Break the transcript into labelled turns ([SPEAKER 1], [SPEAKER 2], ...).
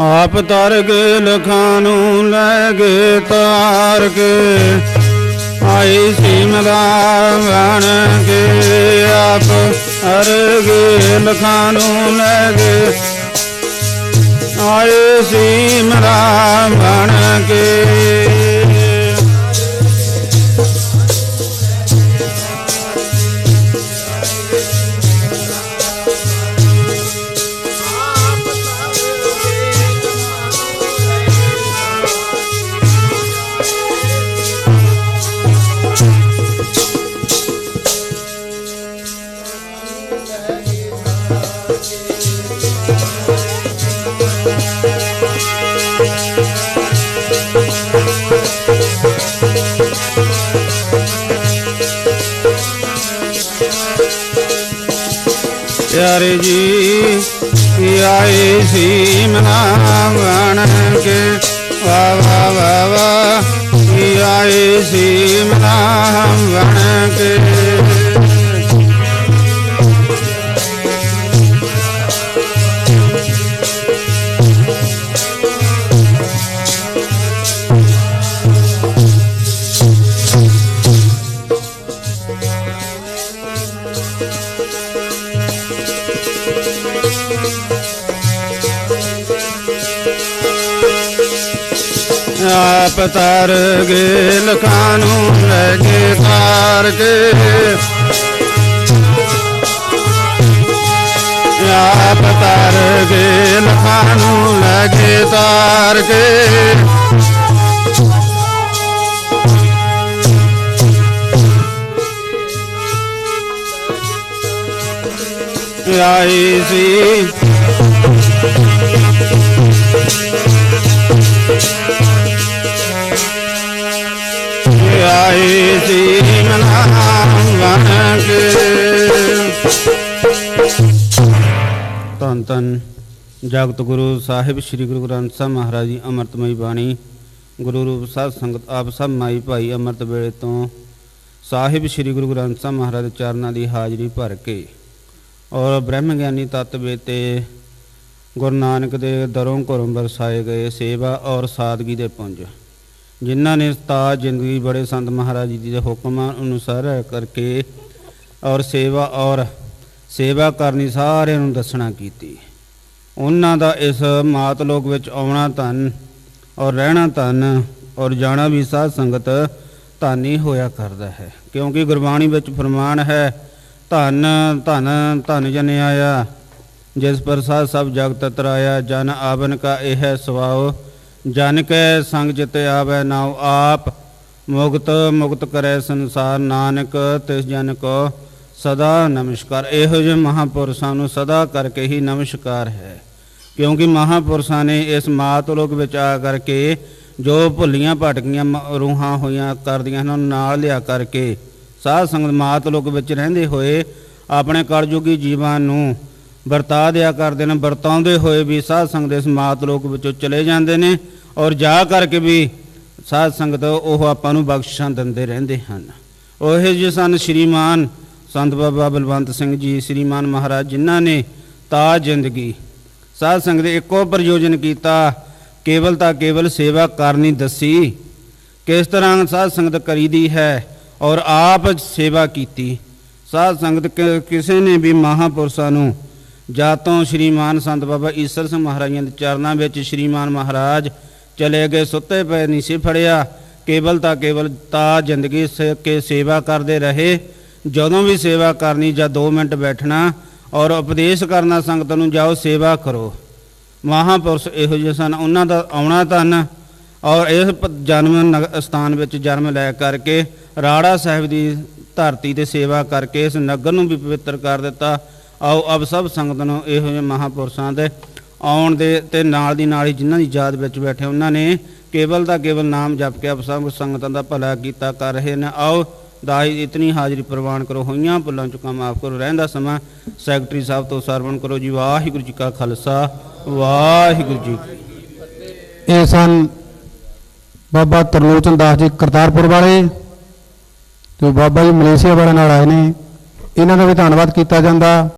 [SPEAKER 1] ਆਪ ਤਰ ਕੇ ਲਖਾਂ ਨੂੰ ਲੈ ਕੇ ਤਾਰ ਕੇ, ਆਈ ਸੀਮਲਾ ਬਣ ਕੇ, ਆਪ ਹਰ ਅਰਗੇ ਲਖਾਂ ਨੂੰ ਲੈ ਕੇ ਆਏ ਸੀ ਪਿਆਰੇ ਜੀ ਆਏ ਸੀ ਮਨਾ ਬਣ ਕੇ? ਵਾ ਵਾ ਵਾ ਵਾ, ਕੀ ਆਏ ਸੀ ਮਨਾ ਕੇ? ਆਪ ਤਰ ਗੇ ਲਖਾਂ ਨੂੰ ਲੈ ਕੇ ਤਾਰ ਕੇ ਆਪ ਤਰ ਗੇ ਲਖਾਂ ਨੂੰ ਲੈ ਕੇ ਤਾਰ ਕੇ ਆਈ ਸੀ। ਆਏ ਸੀ ਮਨਾ ਬਣ ਕੇ ਜਗਤ ਗੁਰੂ ਸਾਹਿਬ, ਸ੍ਰੀ ਗੁਰੂ ਗ੍ਰੰਥ ਸਾਹਿਬ ਮਹਾਰਾਜ ਜੀ, ਅੰਮ੍ਰਿਤਮਈ ਬਾਣੀ। ਗੁਰੂ ਰੂਪ ਸਾਧ ਸੰਗਤ ਆਪ ਸਭ ਮਾਈ ਭਾਈ ਅੰਮ੍ਰਿਤ ਵੇਲੇ ਤੋਂ ਸਾਹਿਬ, ਸ੍ਰੀ ਗੁਰੂ ਗ੍ਰੰਥ ਸਾਹਿਬ ਮਹਾਰਾਜ ਦੇ ਚਰਨਾਂ ਦੀ ਹਾਜ਼ਰੀ ਭਰ ਕੇ ਔਰ ਬ੍ਰਹਮ ਗਿਆਨੀ ਤਤ ਤੇ ਗੁਰੂ ਨਾਨਕ ਦੇ ਦਰੋਂ ਘਰੋਂ ਵਰਸਾਏ ਗਏ ਸੇਵਾ ਔਰ ਸਾਦਗੀ ਦੇ ਪੁੰਜ। ਜਿਨ੍ਹਾਂ ਨੇ ਉਸਤਾਦ ਜ਼ਿੰਦਗੀ ਬੜੇ ਸੰਤ ਮਹਾਰਾਜ ਜੀ ਦੇ ਹੁਕਮਾਂ ਅਨੁਸਾਰ ਕਰਕੇ ਔਰ ਸੇਵਾ ਔਰ ਸੇਵਾ ਕਰਨੀ ਸਾਰਿਆਂ ਨੂੰ ਦੱਸਣਾ ਕੀਤੀ। ਉਹਨਾਂ ਦਾ ਇਸ ਮਾਤ ਲੋਕ ਵਿੱਚ ਆਉਣਾ ਧਨ ਔਰ ਰਹਿਣਾ ਧਨ ਔਰ ਜਾਣਾ ਵੀ ਸਾਧ ਸੰਗਤ ਧਨ ਹੀ ਹੋਇਆ ਕਰਦਾ ਹੈ। ਕਿਉਂਕਿ ਗੁਰਬਾਣੀ ਵਿੱਚ ਫਰਮਾਨ ਹੈ, ਧਨ ਧਨ ਧਨ ਜਨ ਆਇਆ, ਜਿਸ ਪ੍ਰਸਾਦ ਸਭ ਜਗਤ ਤਰਾਇਆ, ਜਨ ਆਵਨ ਕਾ ਇਹ ਸੁਭਾਅ ਜਨ ਕੈ ਸੰਗ ਚਿਤ ਆਵੈ ਨਾਉ ਆਪ, ਮੁਕਤ ਮੁਕਤ ਕਰੈ ਸੰਸਾਰ ਨਾਨਕ, ਤਿਸ ਜਨ ਕੋ ਸਦਾ ਨਮਸਕਾਰ। ਇਹੋ ਜਿਹੇ ਮਹਾਪੁਰਸ਼ਾਂ ਨੂੰ ਸਦਾ ਕਰਕੇ ਹੀ ਨਮਸਕਾਰ ਹੈ। ਕਿਉਂਕਿ ਮਹਾਪੁਰਸ਼ਾਂ ਨੇ ਇਸ ਮਾਤ ਲੋਕ ਵਿੱਚ ਆ ਕਰਕੇ ਜੋ ਭੁੱਲੀਆਂ ਭਟਕੀਆਂ ਮ- ਰੂਹਾਂ ਹੋਈਆਂ ਕਰਦੀਆਂ ਹਨ, ਉਹਨਾਂ ਨਾਲ ਲਿਆ ਕਰਕੇ ਸਾਧ ਸੰਗਤ ਮਾਤ ਲੋਕ ਵਿੱਚ ਰਹਿੰਦੇ ਹੋਏ ਆਪਣੇ ਕਲਯੁਗੀ ਜੀਵਾਂ ਨੂੰ ਵਰਤਾ ਦਿਆ ਕਰਦੇ ਨੇ, ਵਰਤਾਉਂਦੇ ਹੋਏ ਵੀ ਸਾਧ ਸੰਗਤ ਇਸ ਮਾਤ ਲੋਕ ਵਿੱਚੋਂ ਚਲੇ ਜਾਂਦੇ ਨੇ ਔਰ ਜਾ ਕਰਕੇ ਵੀ ਸਾਧ ਸੰਗਤ ਉਹ ਆਪਾਂ ਨੂੰ ਬਖਸ਼ਿਸ਼ਾਂ ਦਿੰਦੇ ਰਹਿੰਦੇ ਹਨ। ਉਹ ਜਿਹੇ ਸਨ ਸ਼੍ਰੀਮਾਨ ਸੰਤ ਬਾਬਾ ਬਲਵੰਤ ਸਿੰਘ ਜੀ, ਸ਼੍ਰੀਮਾਨ ਮਹਾਰਾਜ ਜਿਨ੍ਹਾਂ ਨੇ ਤਾ ਜ਼ਿੰਦਗੀ। ਸਾਧ ਸੰਗਤ ਦੇ ਇੱਕੋ ਪ੍ਰਯੋਜਨ ਕੀਤਾ, ਕੇਵਲ ਤਾਂ ਕੇਵਲ ਸੇਵਾ ਕਰਨੀ ਦੱਸੀ, ਕਿਸ ਤਰ੍ਹਾਂ ਸਾਧ ਸੰਗਤ ਕਰੀਦੀ ਹੈ ਔਰ ਆਪ ਸੇਵਾ ਕੀਤੀ। ਸਾਧ ਸੰਗਤ ਕਿਸੇ ਨੇ ਵੀ ਮਹਾਪੁਰਸ਼ਾਂ ਨੂੰ ਜਾਤੋਂ ਸ਼੍ਰੀਮਾਨ ਸੰਤ ਬਾਬਾ ਈਸਰ ਸਿੰਘ ਮਹਾਰਾਜਾਂ ਦੇ ਚਰਨਾਂ ਵਿੱਚ ਸ਼੍ਰੀਮਾਨ ਮਹਾਰਾਜ ਚਲੇ ਗਏ, ਸੁੱਤੇ ਪਏ ਨਹੀਂ ਸੀ ਫੜਿਆ, ਕੇਵਲ ਤਾਂ ਕੇਵਲ ਤਾ ਜ਼ਿੰਦਗੀ ਸੇ ਕੇ ਸੇਵਾ ਕਰਦੇ ਰਹੇ। ਜਦੋਂ ਵੀ ਸੇਵਾ ਕਰਨੀ ਜਾਂ 2 ਮਿੰਟ ਬੈਠਣਾ ਔਰ ਉਪਦੇਸ਼ ਕਰਨਾ ਸੰਗਤ ਨੂੰ, ਜਾਓ ਸੇਵਾ ਕਰੋ। ਮਹਾਪੁਰਸ਼ ਇਹੋ ਜਿਹੇ ਸਨ, ਉਹਨਾਂ ਦਾ ਆਉਣਾ ਧਨ ਔਰ ਇਸ ਜਨਮ ਨਗ- ਸਥਾਨ ਵਿੱਚ ਜਨਮ ਲੈ ਕਰਕੇ ਰਾੜਾ ਸਾਹਿਬ ਦੀ ਧਰਤੀ ਤੇ ਸੇਵਾ ਕਰਕੇ ਇਸ ਨਗਰ ਨੂੰ ਵੀ ਪਵਿੱਤਰ ਕਰ ਦਿੱਤਾ। ਆਓ ਅਬ ਸਭ ਸੰਗਤ ਨੂੰ ਇਹੋ ਜਿਹੇ ਮਹਾਪੁਰਸ਼ਾਂ ਦੇ ਆਉਣ ਦੇ ਤੇ ਨਾਲ ਦੀ ਨਾਲ ਹੀ ਜਿਨ੍ਹਾਂ ਦੀ ਯਾਦ ਵਿੱਚ ਬੈਠੇ ਉਹਨਾਂ ਨੇ ਕੇਵਲ ਦਾ ਕੇਵਲ ਨਾਮ ਜਪ ਕੇ ਆਪ ਸਭ ਸੰਗਤਾਂ ਦਾ ਭਲਾ ਕੀਤਾ ਕਰ ਰਹੇ ਨੇ। ਆਓ ਦਾਈ ਇਤਨੀ ਹਾਜ਼ਰੀ ਪ੍ਰਵਾਨ ਕਰੋ, ਹੋਈਆਂ ਭੁੱਲਾਂ ਚੁੱਕਾਂ ਮਾਫ ਕਰੋ। ਰਹਿੰਦਾ ਸਮਾਂ ਸੈਕਟਰੀ ਸਾਹਿਬ ਤੋਂ ਸਰਵਣ ਕਰੋ ਜੀ। ਵਾਹਿਗੁਰੂ ਜੀ ਕਾ ਖਾਲਸਾ, ਵਾਹਿਗੁਰੂ ਜੀ
[SPEAKER 2] ਇਹ ਸਨ ਬਾਬਾ ਤਰਲੋਚਨ ਦਾਸ ਜੀ ਕਰਤਾਰਪੁਰ ਵਾਲੇ ਤੇ ਬਾਬਾ ਜੀ ਮਲੇਸ਼ੀਆ ਵਾਲੇ ਨਾਲ ਆਏ ਨੇ। ਇਹਨਾਂ ਦਾ ਵੀ ਧੰਨਵਾਦ ਕੀਤਾ ਜਾਂਦਾ।